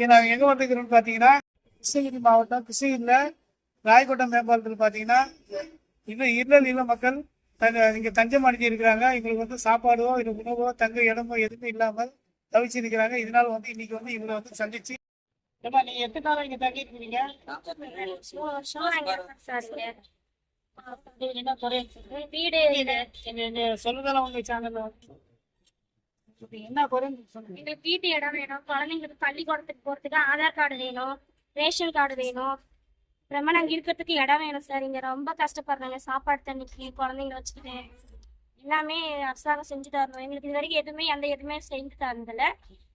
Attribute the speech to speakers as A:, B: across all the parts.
A: இன்னைக்கு நாங்கள் எங்கே வந்துக்கிறோம்னு பார்த்தீங்கன்னா கிருஷ்ணகிரி மாவட்டம் கிருஷ்ணகிரியில் ராயக்கோட்டம் மேம்பாலத்தில் பார்த்தீங்கன்னா இன்னும் இல்லல் இல்ல மக்கள் தங்க இங்கே தஞ்சம் அடைஞ்சு இருக்கிறாங்க எங்களுக்கு வந்து சாப்பாடோ இல்லை உணவோ தங்க இடமோ எதுவுமே இல்லாமல் தவிச்சு இருக்கிறாங்க இதனால வந்து இன்னைக்கு வந்து இவங்களை வந்து சந்திச்சு ஏமா நீங்க எத்தனை நாளா இங்க தங்கி இருக்கிறீங்க என்ன குறை
B: வீடு இல்ல.
A: உங்க சேனல்ல என்ன குறைன்னு
B: எங்களுக்கு வீட்டு இடம் வேணும். குழந்தைங்களுக்கு பள்ளிக்கூடத்துக்கு போறதுக்கு ஆதார் கார்டு வேணும். ரேஷன் கார்டு வேணும். அப்புறமா நாங்கள் இருக்கிறதுக்கு இடம் வேணும் சார். இங்கே ரொம்ப கஷ்டப்படுறாங்க. சாப்பாடு தண்ணிக்கு குழந்தைங்கள வச்சுக்கிட்டு. எல்லாமே அரசாங்கம் செஞ்சு தரணும். எங்களுக்கு இது வரைக்கும் எதுவுமே எந்த எதுவுமே செஞ்சு தரதில்ல.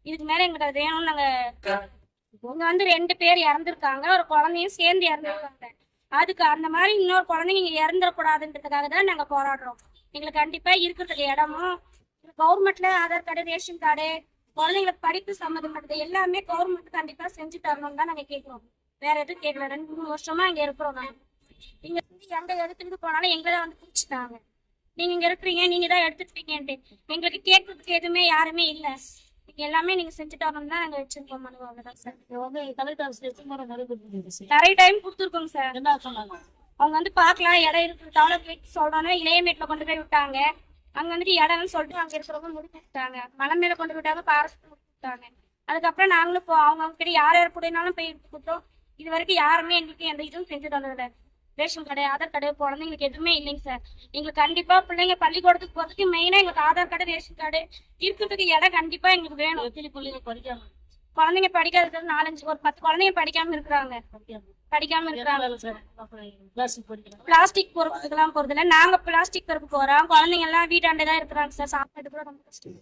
B: இதுக்கு மேலே எங்களுக்கு அது வேணும்னு நாங்கள் இங்கே வந்து ரெண்டு பேர் இறந்துருக்காங்க. ஒரு குழந்தையும் சேர்ந்து இறந்துருக்காங்க. அதுக்கு அந்த மாதிரி இன்னொரு குழந்தைங்க இங்கே இறந்துடக்கூடாதுன்றதுக்காக தான் நாங்கள் போராடுறோம். எங்களுக்கு கண்டிப்பாக இருக்கிறதுக்கு இடமும் கவர்மெண்ட்ல ஆதார் கார்டு ரேஷன் கார்டு குழந்தைங்களுக்கு படிப்பு சம்மந்தப்பட்டது எல்லாமே கவர்மெண்ட் கண்டிப்பா செஞ்சு தரணும்னு தான் நாங்க கேட்கிறோம் வேற எதுவும் கேட்கல ரெண்டு மூணு வருஷமா இங்க இருக்கிறோம் நாங்க. இங்க வந்து எங்க எடுத்துட்டு போனாலும் எங்களை வந்து பிடிச்சிட்டாங்க நீங்க இங்க இருக்கிறீங்க நீங்க தான் எடுத்துட்டீங்கன்ட்டு எங்களுக்கு கேட்கறதுக்கு எதுவுமே யாருமே இல்ல. எல்லாமே நீங்க செஞ்சு தரணும் தான் நாங்க வச்சிருக்கோம் மனு அவ்வளவுதான் சார். நிறைய டைம் கொடுத்துருக்கோங்க சார்.
A: என்ன சொன்னாங்க?
B: அவங்க வந்து பார்க்கலாம் இடம் இருக்கு தவளை போயிட்டு சொல்றோன்னா இளையமேட்டில் கொண்டு போய் விட்டாங்க. அங்க வந்துட்டு இடம்னு சொல்லிட்டு அங்க இருக்கிறவங்க முடிச்சு விட்டாங்க மலை மேல கொண்டு விட்டாங்க பாரஸ்ட் முடிச்சு விட்டாங்க அதுக்கப்புறம் நாங்களும் போ அவங்க அவங்க கிட்ட யார் யார் கூடனாலும் போய் கொடுத்தோம். இது வரைக்கும் யாருமே எங்களுக்கு எந்த இதுவும் செஞ்சு தந்ததில்ல. ரேஷன் கடை ஆதார் கடை எங்களுக்கு எதுவுமே இல்லைங்க சார். எங்களுக்கு கண்டிப்பா பிள்ளைங்க பள்ளிக்கூடத்துக்கு போறதுக்கு மெயினா எங்களுக்கு ஆதார் கார்டு ரேஷன் கார்டு இருக்கிறதுக்கு இடம் கண்டிப்பா எங்களுக்கு வேணும்.
A: பிள்ளைங்க படிக்காம
B: குழந்தைங்க படிக்காதது நாலஞ்சு ஒரு பத்து குழந்தைங்க படிக்காம இருக்கிறாங்க. படிக்காம இருக்கிறாங்க.
A: பிளாஸ்டிக் பொறுப்பு
B: பிளாஸ்டிக் போறது இல்ல. நாங்க பிளாஸ்டிக் பொறுப்பு போறோம். குழந்தைங்க எல்லாம் வீட்டாண்டே தான் இருக்கிறாங்க சார். சாப்பிட்டு கூட ரொம்ப கஷ்டம்.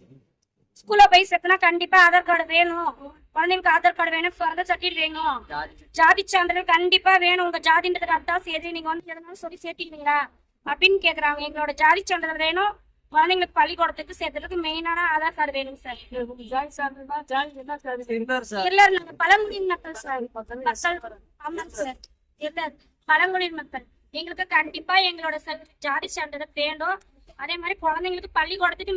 B: ஸ்கூல்ல போய் சேர்த்தனா கண்டிப்பா ஆதார் கார்டு வேணும். குழந்தைங்களுக்கு ஆதார் கார்டு வேணும். பிறந்த சர்டிஃபிகேட் வேணும். ஜாதி சான்றிதழ் கண்டிப்பா வேணும். உங்க ஜாதின்றது கரெக்டா சேர்த்து நீங்க வந்து எதனாலும் சொல்லி சேர்த்திக்கிறீங்களா அப்படின்னு கேக்குறாங்க. எங்களோட ஜாதி சான்றிதழ் வேணும். குழந்தைங்களுக்கு பள்ளிக்கூடத்துக்கு சேர்த்துறதுக்கு மெயினான ஆதார் கார்டு வேணும் சார் இல்ல நாங்க பழங்குடியின மக்கள் சார் மக்கள் ஆமாங்க சார் இல்ல பழங்குடியின மக்கள். எங்களுக்கு கண்டிப்பா எங்களோட ச- ஜாதி சான்றிதழ் வேணும். அதே மாதிரி குழந்தைங்களுக்கு பள்ளிக்கூடத்துக்கு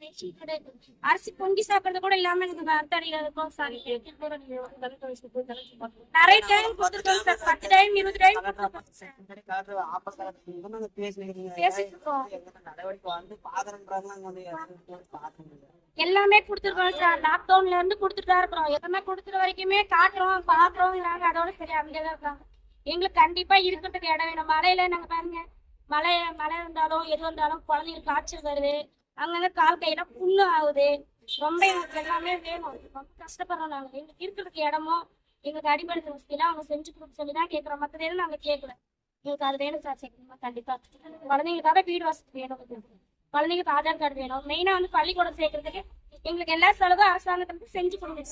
B: அரிசி பொங்கி சாப்பிடுறது கூட இல்லாம எனக்கு வருத்தடியில இருக்கும். சார் நிறைய டைம் கொடுத்துருக்கோம் சார் பத்து டைம் இருபது டைம் எல்லாமே கொடுத்துருக்கோம் சார் லாக்டவுன்ல இருந்து கொடுத்துட்டு தான் இருக்கிறோம். எதுவுமே கொடுத்துற வரைக்குமே காட்டுறோம் பாக்குறோம் நாங்க அதோட சரி அங்கே தான் இருக்காங்க. எங்களுக்கு கண்டிப்பா இருக்கிறதுக்கு இடம் வேணும். மழையில நாங்க பாருங்க. மழை மழை இருந்தாலும் எது வந்தாலும் குழந்தைங்களுக்கு காய்ச்சல் வருது. அங்கங்க கால் கையெல்லாம் புண்ணு ஆகுது. ரொம்ப எங்களுக்கு எல்லாமே வேணும். ரொம்ப கஷ்டப்படுறோம் நாங்க. எங்களுக்கு இருக்கிறதுக்கு இடமும் எங்களுக்கு அடிப்படை வசதியெல்லாம் அவங்க செஞ்சு கொடுக்க சொல்லி தான் கேட்குறோம். மற்ற எதுவும் நாங்க கேட்கல. எங்களுக்கு அது வேணும் சார். சீக்கிரமா கண்டிப்பா. குழந்தைங்களுக்காக வீடு வசதி வேணும். குழந்தைங்களுக்கு ஆதார் கார்டு வேணும். மெயினா வந்து பள்ளிக்கூடம் சேர்க்கறதுக்கு எங்களுக்கு எல்லா செலவும் அரசாங்கத்திலிருந்து செஞ்சு கொடுங்க.